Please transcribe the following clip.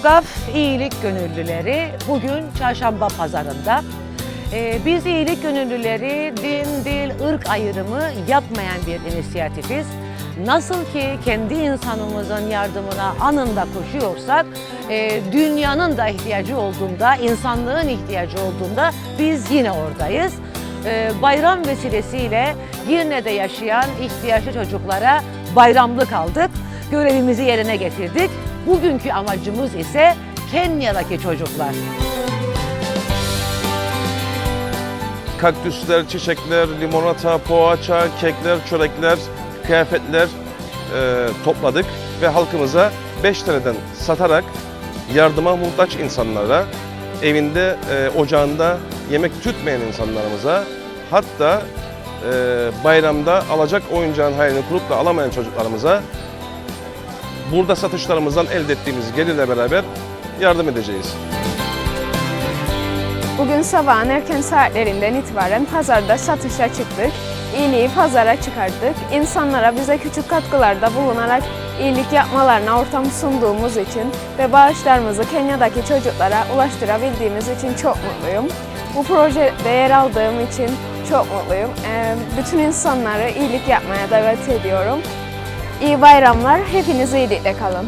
Yozgat İyilik Gönüllüleri bugün çarşamba pazarında. Ee, biz iyilik gönüllüleri din, dil, ırk ayrımı yapmayan bir inisiyatifiz. Nasıl ki kendi insanımızın yardımına anında koşuyorsak, e, dünyanın da ihtiyacı olduğunda, insanlığın ihtiyacı olduğunda biz yine oradayız. Ee, bayram vesilesiyle Girne'de yaşayan ihtiyaçlı çocuklara bayramlık aldık. Görevimizi yerine getirdik. Bugünkü amacımız ise Kenya'daki çocuklar. Kaktüsler, çiçekler, limonata, poğaça, kekler, çörekler, kıyafetler e, topladık ve halkımıza 5 TL'den satarak yardıma muhtaç insanlara, evinde, e, ocağında yemek tütmeyen insanlarımıza, hatta e, bayramda alacak oyuncağın hayalini kurup da alamayan çocuklarımıza burada satışlarımızdan elde ettiğimiz gelirle beraber yardım edeceğiz. Bugün sabahın erken saatlerinden itibaren pazarda satışa çıktık. İyiliği pazara çıkarttık. İnsanlara bize küçük katkılarda bulunarak iyilik yapmalarına ortam sunduğumuz için ve bağışlarımızı Kenya'daki çocuklara ulaştırabildiğimiz için çok mutluyum. Bu projede yer aldığım için çok mutluyum. Ee, Bütün insanları iyilik yapmaya davet ediyorum. İyi bayramlar, hepiniz iyilikle kalın.